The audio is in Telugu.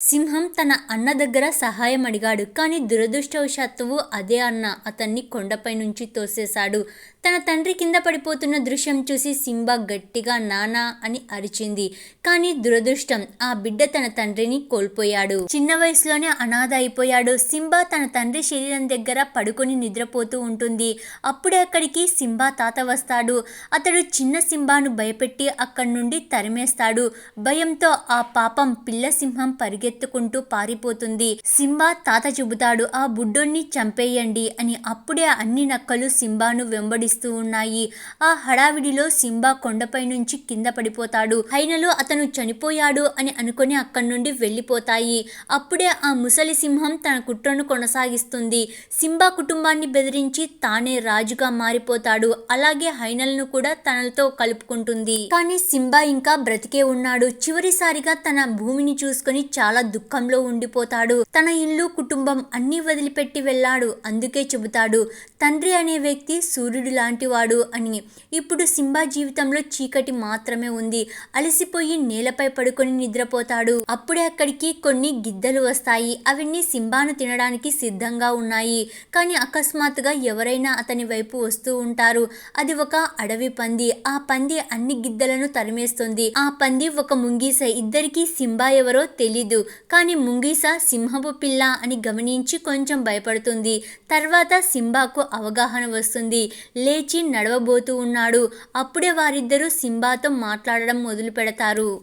సింహం తన అన్న దగ్గర సహాయం అడిగాడు కానీ దురదృష్టవశాత్తు అదే అన్న అతన్ని కొండపై నుంచి తోసేశాడు. తన తండ్రి కింద పడిపోతున్న దృశ్యం చూసి సింబా గట్టిగా నానా అని అరిచింది. కానీ దురదృష్టం ఆ బిడ్డ తన తండ్రిని కోల్పోయాడు. చిన్న వయసులోనే అనాథ అయిపోయాడు. సింబా తన తండ్రి శరీరం దగ్గర పడుకొని నిద్రపోతూ ఉంటుంది. అప్పుడే అక్కడికి సింబా తాత వస్తాడు. అతడు చిన్న సింబాను భయపెట్టి అక్కడి నుండి తరిమేస్తాడు. భయంతో ఆ పాపం పిల్ల సింహం పరిగెత్తుకుంటూ పారిపోతుంది. సింబా తాత చెబుతాడు ఆ బుడ్డోన్ని చంపేయండి అని. అప్పుడే అన్ని నక్కలు సింబాను వెంబడిస్తూ ఉన్నాయి. ఆ హడావిడిలో సింబా కొండపై నుంచి కింద పడిపోతాడు. హైనలు అతను చనిపోయాడు అని అనుకుని అక్కడి నుండి వెళ్ళిపోతాయి. అప్పుడే ఆ ముసలి సింహం తన కుట్రను కొనసాగిస్తుంది. సింబా కుటుంబాన్ని బెదిరించి తానే రాజుగా మారిపోతాడు. అలాగే హైనల్ను కూడా తనతో కలుపుకుంటుంది. కానీ సింబా ఇంకా బ్రతికే ఉన్నాడు. చివరిసారిగా తన భూమిని చూసుకొని చాలా దుఃఖంలో ఉండిపోతాడు. తన ఇల్లు కుటుంబం అన్నీ వదిలిపెట్టి వెళ్ళాడు. అందుకే చెబుతాడు తండ్రి అనే వ్యక్తి సూర్యుడు లాంటివాడు అని. ఇప్పుడు సింబా జీవితంలో చీకటి మాత్రమే ఉంది. అలసిపోయి నేలపై పడుకొని నిద్రపోతాడు. అప్పుడే అక్కడికి కొన్ని గిద్దలు వస్తాయి. అవన్నీ సింబాను తినడానికి సిద్ధంగా ఉన్నాయి. కానీ అకస్మాత్తుగా ఎవరైనా అతని వైపు వస్తూ ఉంటారు. అది ఒక అడవి పంది. ఆ పంది అన్ని గిద్దలను తరిమేస్తుంది. ఆ పంది ఒక ముంగీస. ఇద్దరికి సింబా ఎవరో తెలీదు. కానీ ముంగీస సింహపు పిల్ల అని గమనించి కొంచెం భయపడుతుంది. తర్వాత సింబాకు అవగాహన వస్తుంది. లేచి నడవబోతూ ఉన్నాడు. అప్పుడే వారిద్దరూ సింబాతో మాట్లాడడం మొదలు పెడతారు